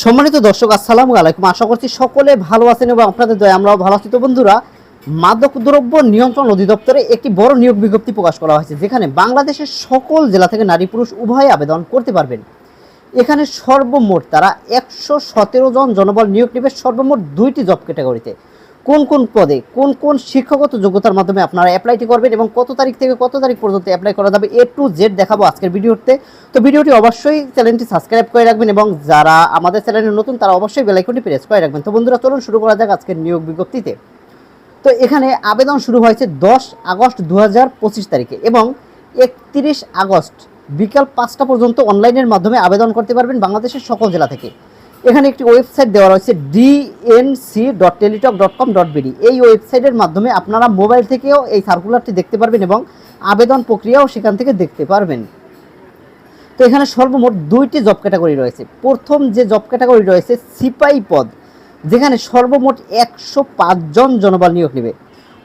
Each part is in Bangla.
সম্মানিত দর্শক, আসসালামু আলাইকুম। আশা করছি সকলে ভালো আছেন এবং আপনাদের দয়া আমরাও ভালো আছি। তো বন্ধুরা, মাদক দ্রব্য নিয়ন্ত্রণ অধিদপ্তরে একটি বড় নিয়োগ বিজ্ঞপ্তি প্রকাশ করা হয়েছে, যেখানে বাংলাদেশের সকল জেলা থেকে নারী পুরুষ উভয়ে আবেদন করতে পারবেন। এখানে সর্বমোট তারা একশো সতেরো জন জনবল নিয়োগ নেবে, সর্বমোট দুইটি জব ক্যাটাগরিতে কোন কোন পদে, কোন কোন শিক্ষাগত যোগ্যতার মাধ্যমে আপনারা অ্যাপ্লাইটি করবেন এবং কত তারিখ থেকে কত তারিখ পর্যন্ত অ্যাপ্লাই করা যাবে এ টু জেড দেখাবো আজকের ভিডিওতে। তো ভিডিওটি অবশ্যই চ্যানেলটি সাবস্ক্রাইব করে রাখবেন এবং যারা আমাদের চ্যানেলে নতুন তারা অবশ্যই বেলাইকনটি প্রেস করে রাখবেন। তো বন্ধুরা, চলুন শুরু করা যাক আজকের নিয়োগ বিজ্ঞপ্তিতে। তো এখানে আবেদন শুরু হয়েছে দশ আগস্ট দু হাজার পঁচিশ তারিখে এবং একত্রিশ আগস্ট বিকাল পাঁচটা পর্যন্ত অনলাইনের মাধ্যমে আবেদন করতে পারবেন বাংলাদেশের সকল জেলা থেকে। এখানে একটি ওয়েবসাইট দেওয়া রয়েছে DNC dot Teletalk dot com dot BD এই ওয়েবসাইটের মাধ্যমে আপনারা মোবাইল থেকেও এই সার্কুলারটি দেখতে পারবেন এবং আবেদন প্রক্রিয়াও সেখান থেকে দেখতে পারবেন। তো এখানে সর্বমোট দুইটি জব ক্যাটাগরি রয়েছে। প্রথম যে জব ক্যাটাগরি রয়েছে সিপাই পদ, যেখানে সর্বমোট একশো জন জনবল নিয়োগ নেবে।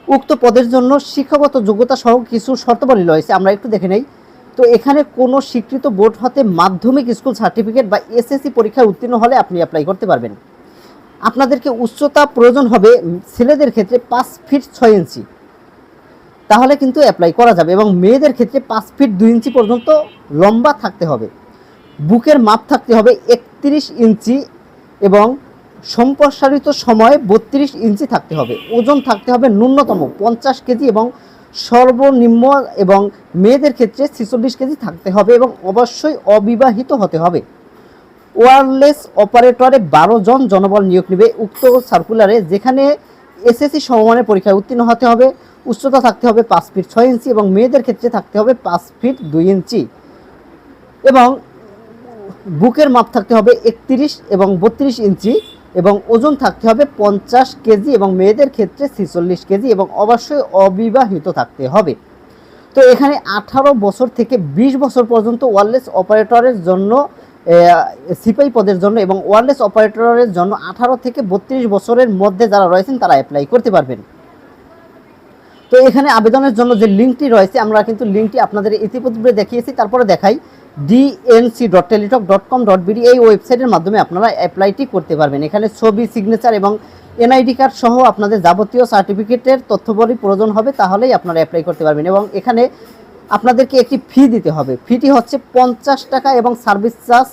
উক্ত পদের জন্য শিক্ষাগত যোগ্যতা সহ কিছু শর্তাবলী রয়েছে। আমরা একটু দেখে নেই। তো এখানে কোনো স্বীকৃত বোর্ড হতে মাধ্যমিক স্কুল সার্টিফিকেট বা এসএসসি পরীক্ষায় উত্তীর্ণ হলে আপনি অ্যাপ্লাই করতে পারবেন। আপনাদেরকে উচ্চতা প্রয়োজন হবে ছেলেদের ক্ষেত্রে পাঁচ ফিট ছয় ইঞ্চি। তাহলে কিন্তু অ্যাপ্লাই করা যাবে এবং মেয়েদের ক্ষেত্রে পাঁচ ফিট দুই ইঞ্চি পর্যন্ত লম্বা থাকতে হবে। বুকের মাপ থাকতে হবে একত্রিশ ইঞ্চি এবং সম্প্রসারিত সময় বত্রিশ ইঞ্চি থাকতে হবে। ওজন থাকতে হবে ন্যূনতম পঞ্চাশ কেজি এবং সর্বনিম্ন এবং মেয়েদের ক্ষেত্রে ছেচল্লিশ কেজি থাকতে হবে এবং অবশ্যই অবিবাহিত হতে হবে। ওয়ারলেস অপারেটরে বারো জন জনবল নিয়োগ নেবে। উক্ত সার্কুলারে যেখানে এসএসসি সমমানের পরীক্ষায় উত্তীর্ণ হতে হবে, উচ্চতা থাকতে হবে পাঁচ ফিট ছয় ইঞ্চি এবং মেয়েদের ক্ষেত্রে থাকতে হবে পাঁচ ফিট দুই ইঞ্চি। এবং বুকের মাপ থাকতে হবে একত্রিশ এবং বত্রিশ ইঞ্চি। এবং ওজন থাকতে হবে পঞ্চাশ কেজি এবং মেয়েদের ক্ষেত্রে ছেচল্লিশ কেজি এবং অবশ্যই অবিবাহিত থাকতে হবে। তো এখানে আঠারো বছর থেকে ২০ বছর পর্যন্ত ওয়ারলেস অপারেটরের জন্য সিপাই পদের জন্য এবং ওয়ারলেস অপারেটরের জন্য আঠারো থেকে বত্রিশ বছরের মধ্যে যারা রয়েছেন তারা অ্যাপ্লাই করতে পারবেন। তো এখানে আবেদনের জন্য যে লিঙ্কটি রয়েছে, আমরা কিন্তু লিঙ্কটি আপনাদের ইতিপূর্বে দেখিয়েছি, তারপরে দেখাই DNC dot Teletalk dot com dot BD এই ওয়েবসাইটের মাধ্যমে আপনারা অ্যাপ্লাইটি করতে পারবেন। এখানে ছবি সিগনেচার এবং এনআইডি কার্ড সহ আপনাদের যাবতীয় সার্টিফিকেটের তথ্যবলী প্রয়োজন হবে, তাহলেই আপনারা অ্যাপ্লাই করতে পারবেন এবং এখানে আপনাদেরকে একটি ফি দিতে হবে। ফিটি হচ্ছে পঞ্চাশ টাকা এবং সার্ভিস চার্জ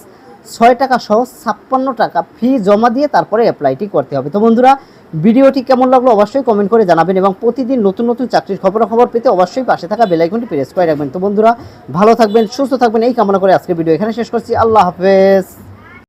ছয় টাকা সহ ছাপ্পান্ন টাকা। ফি জমা দিয়ে তারপরে অ্যাপ্লাইটি করতে হবে। তো বন্ধুরা ভিডিওটি কেমন লাগল অবশ্যই কমেন্ট করে জানাবেন এবং প্রতিদিন নতুন নতুন চাকরির খবরাখবর পেতে অবশ্যই পাশে থাকা বেলাইকনটি প্রেস করে রাখবেন। তো বন্ধুরা, ভালো থাকবেন, সুস্থ থাকবেন, এই কামনা করে আজকে ভিডিও এখানে শেষ করছি। আল্লাহ হাফেজ।